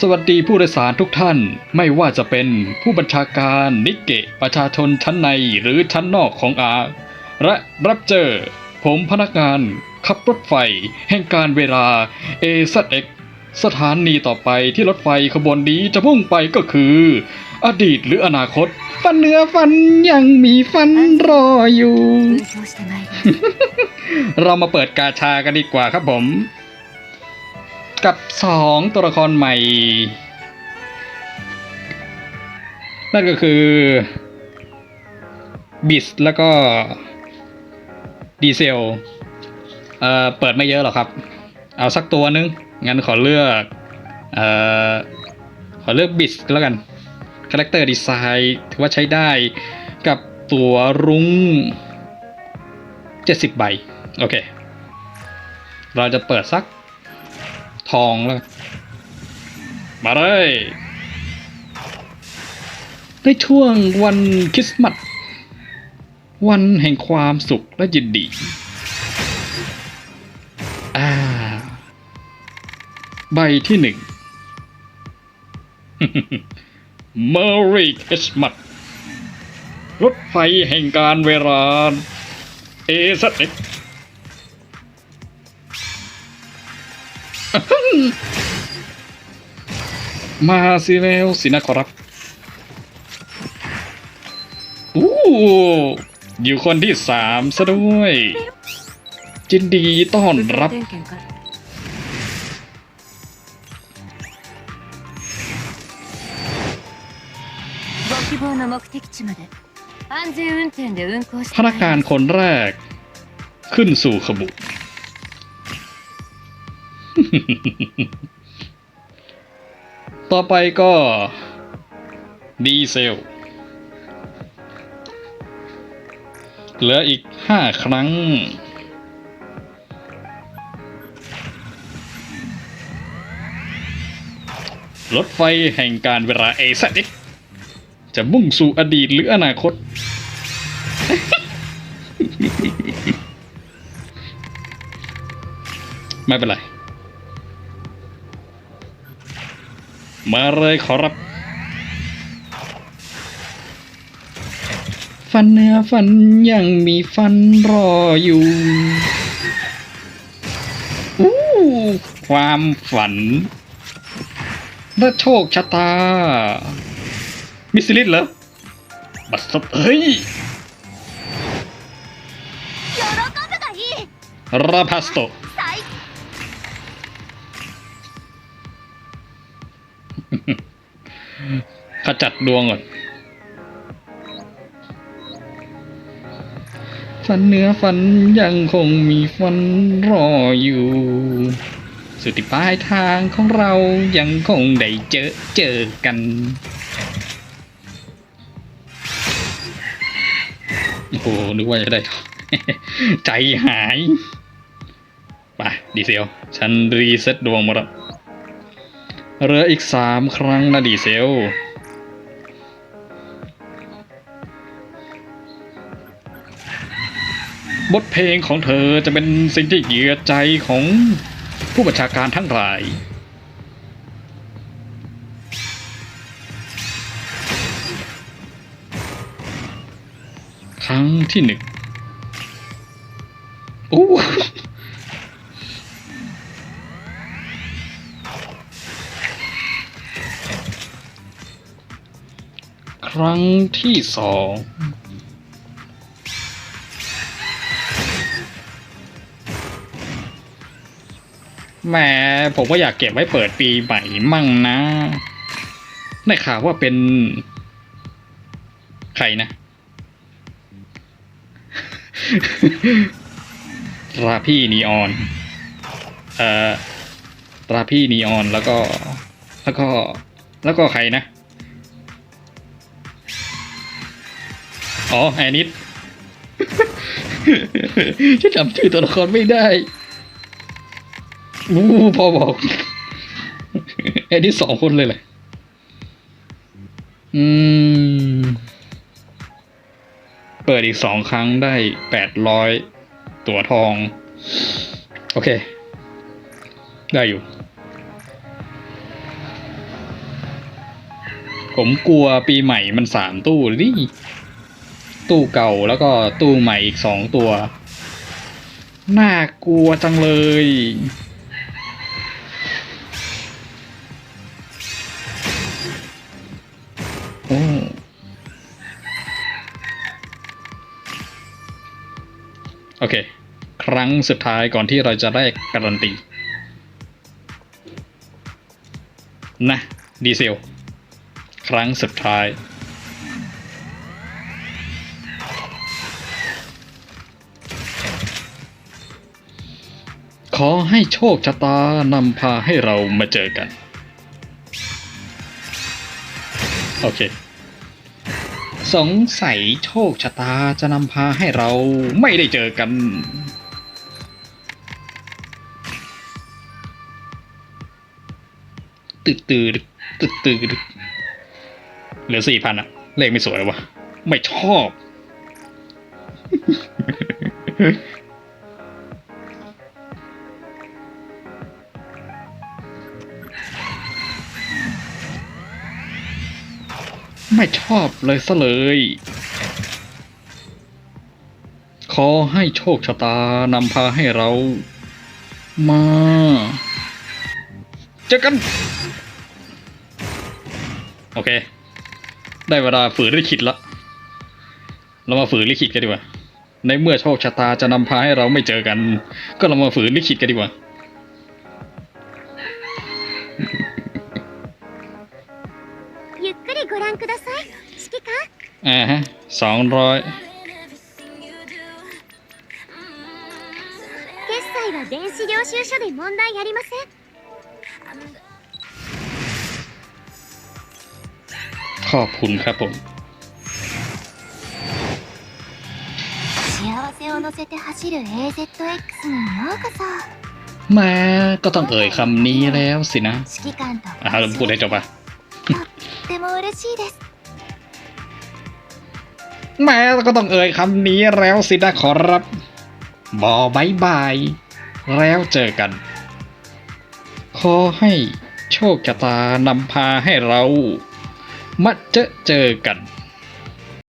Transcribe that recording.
สวัสดีผู้โดยสารทุกท่าน ไม่ว่าจะเป็นผู้บัญชาการนิกเกะประชาชนชั้นในหรือชั้นนอกของอาและรับเจอ ผมพนักงานขับรถไฟ แห่งการเวลา AZX สถานีต่อไปที่รถไฟขบวนนี้จะพุ่งไปก็คือ อดีตหรืออนาคต ฟันเนื้อฟันยังมีฟันรออยู่ เรามาเปิดกาชากันดีกว่าครับผม กับสองตัวละครใหม่ นั่นก็คือบิสแล้วก็ดีเซลเอ่อเปิดไม่เยอะหรอกครับ เอาสักตัวนึง งั้นขอเลือกเอ่อขอเลือกบิสแล้วกันคาแรคเตอร์ดีไซน์ถือว่าใช้ได้กับตัวรุ้ง 70 ใบ โอเค เราจะเปิดสัก ทองแล้ว มาเลย ในช่วงวันคริสต์มาสวันแห่งความสุขและยินดีอ่า ใบที่หนึ่ง Merry Christmas รถไฟแห่งการเวลาเอสเอ็ก มาสิแล้วสินะขอรับอู้อยู่คนที่สามซะด้วย จินดีต้อนรับ พนักงานคนแรก ขึ้นสู่ขบุ ต่อไปก็ ดีเซล เหลืออีกห้าครั้ง รถไฟแห่งการเวลาเอซนิกจะมุ่งสู่อดีตหรืออนาคต ไม่เป็นไร มาเลยขอรับ ฟันเนื้อฟันยังมีฟันรออยู่อู้ความฝันและโชคชะตา มิสซิลิสเหรอ บัสรสเฮ้ยราพาสโต ขจัดดวงก่อน ฟันเนื้อฟันยังคงมีฟันรออยู่ สุดที่ปลายทางของเรายังคงได้เจอเจอกันโอ้โหนึกว่าจะได้ ใจหายไปดีเซล ฉันรีเซ็ตดวงหมดแล้วเหลืออีกสามครั้งนะดีเซล บทเพลงของเธอจะเป็นสิ่งที่เหยื่อใจของผู้บัญชาการทั้งหลาย ครั้งที่หนึ่งโอ้ครั้งที่สอง แหมผมก็อยากเก็บไว้เปิดปีใหม่มั่งนะได้ข่าวว่าเป็น ใครนะ ราพี่นีออน เอ่อ ราพี่นีออนแล้วก็ แล้วก็ แล้วก็ใครนะ อ๋อแอนิดฉันจำชื่อตัวละครไม่ได้ อู้พอบอกแอนิดสองคนเลยเลยอืม เปิดอีกสองครั้งได้แปดร้อยตัวทอง โอเค ได้อยู่ ผมกลัวปีใหม่มันสามตู้ดิตู้เก่าแล้วก็ตู้ใหม่อีกสองตัว น่ากลัวจังเลย รั้งสุดท้ายก่อนที่เราจะได้การันตีนะดีเซล ครั้งสุดท้าย ขอให้โชคชะตานำพาให้เรามาเจอกัน โอเค สงสัยโชคชะตาจะนำพาให้เราไม่ได้เจอกัน ตืดตืดตืดตืดเหลือสี่พันอะเลขไม่สวยวะไม่ชอบ ไม่ชอบเลยซะเลย ขอให้โชคชะตานำพาให้เรา มา จอกัน โอเค ได้เวลาฝืนลิขิตละ เรามาฝืนลิขิตกันดีกว่า ในเมื่อโชคชะตาจะนำพาให้เราไม่เจอกัน ก็เรามาฝืนลิขิตกันดีกว่า ゆっくりご覧ください指揮官 อ่าฮะสองร้อย 決済は電子領収書で問題ありません ขอบคุณครับผมมาก็ต้องเอ่ยคำนี้แล้วสินะอ่าพูดได้จบปะแม่ก็ต้องเอ่ยคำนี้แล้วสินะขอรับบอบายบาย แล้วเจอกัน ขอให้โชคชะตานำพาให้เรา มาเจอเจอกัน